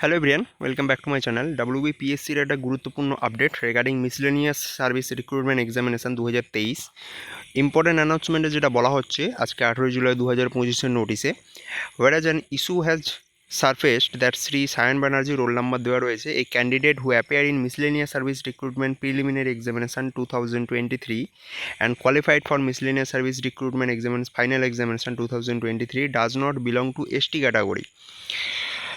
Hello everyone welcome back to my channel ডাব্লিউবিপিএসসির একটা গুরুত্বপূর্ণ update regarding miscellaneous service recruitment examination দু হাজার তেইশ ইম্পর্টেন্ট অ্যানাউন্সমেন্টে যেটা বলা হচ্ছে, আজকে আঠেরোই জুলাই দু হাজার পঁচিশের নোটিশে whereas an issue has surfaced that Shri Sayan Banerjee roll number দেওয়া রয়েছে এই candidate who appear in miscellaneous service recruitment preliminary examination two thousand twenty three and qualified for miscellaneous service recruitment examination final examination two thousand twenty three does not belong to ST category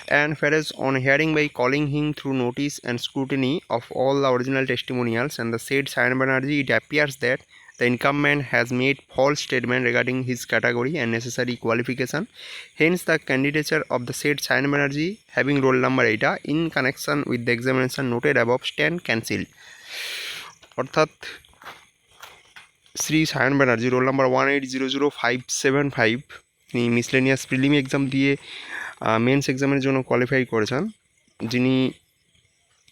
and whereas on hearing by calling him through notice and scrutiny of all the original testimonials and the said Sayan Banerjee, it appears that the incumbent has made false statement regarding his category and necessary qualification. Hence, the candidature of the said Sayan Banerjee having roll number eta in connection with the examination noted above stand cancelled. অর্থাৎ Shri Sayan Banerjee roll number one eight zero zero five seven five তিনি miscellaneous prelim exam দিয়ে mains এক্সামের জন্য qualify করেছেন। যিনি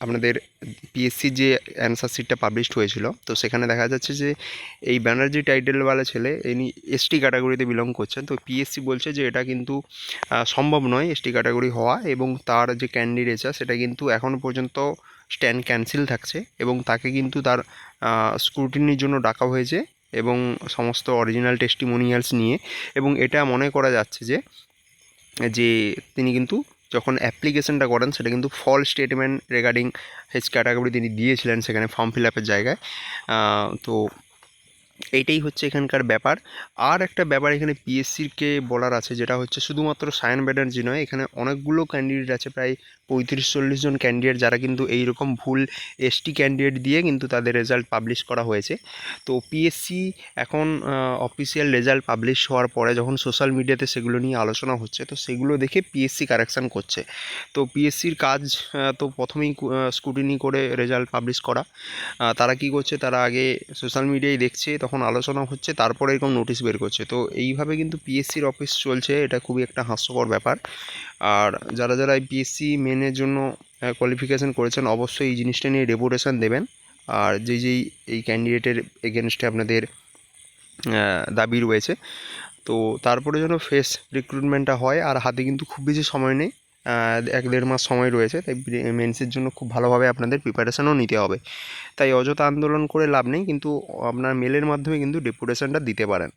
আপনাদের PSC যে answer সিটটা পাবলিশড হয়েছিল, তো সেখানে দেখা যাচ্ছে যে এই ব্যানার্জি টাইটেলওয়ালা ছেলে, ইনি এসটি ক্যাটাগরিতে বিলং করছেন। তো পিএসসি বলছে যে এটা কিন্তু সম্ভব নয় এসটি ক্যাটাগরি হওয়া এবং তার যে ক্যান্ডিডেটস সেটা কিন্তু এখনও পর্যন্ত স্ট্যান্ড ক্যান্সেল থাকছে এবং তাকে কিন্তু তার স্ক্রুটিনির জন্য ডাকা হয়েছে এবং সমস্ত অরিজিনাল টেস্টিমোনিয়ালস নিয়ে। এবং এটা মনে করা যাচ্ছে যে যে তিনি কিন্তু যখন অ্যাপ্লিকেশনটা করেন, সেটা কিন্তু false statement regarding his category তিনি দিয়েছিলেন সেখানে ফর্ম ফিল আপের জায়গায়। তো এইটাই হচ্ছে এখানকার ব্যাপার। আর একটা ব্যাপার এখানে পিএসসিকে বলার আছে, যেটা হচ্ছে শুধুমাত্র সায়ন ব্যানার্জি নয়, এখানে অনেকগুলো ক্যান্ডিডেট আছে, প্রায় পঁয়ত্রিশ চল্লিশ জন ক্যান্ডিডেট যারা কিন্তু এইরকম ভুল এসটি ক্যান্ডিডেট দিয়ে কিন্তু তাদের রেজাল্ট পাবলিশ করা হয়েছে। তো পিএসসি এখন অফিসিয়াল রেজাল্ট পাবলিশ হওয়ার পরে যখন সোশ্যাল মিডিয়াতে সেগুলো নিয়ে আলোচনা হচ্ছে, তো সেগুলো দেখে পিএসসি কারেকশান করছে। তো পিএসসির কাজ তো প্রথমেই স্কুটিনি করে রেজাল্ট পাবলিশ করা। তারা কি করছে, তারা আগে সোশ্যাল মিডিয়ায় দেখছে তখন আলোচনা হচ্ছে, তারপরে এরকম নোটিশ বের করছে। তো এইভাবে কিন্তু পিএসসির অফিস চলছে, এটা খুবই একটা হাস্যকর ব্যাপার। আর যারা যারা এই পিএসসি মেনের জন্য কোয়ালিফিকেশান করেছেন, অবশ্যই এই জিনিসটা নিয়ে রেপুটেশান দেবেন। আর যেই যেই এই ক্যান্ডিডেটের এগেনস্টে আপনাদের দাবি রয়েছে। তো তারপরে যেন ফেস রিক্রুটমেন্টটা হয়, আর হাতে কিন্তু খুব বেশি সময় নেই। এক দেড় মাস সময় রয়েছে, তাই মেন্সের জন্য খুব ভালোভাবে আপনাদের প্রিপারেশানও নিতে হবে। তাই অযথা আন্দোলন করে লাভ নেই, কিন্তু আপনার মেলের মাধ্যমে কিন্তু ডেপুটেশনটা দিতে পারেন।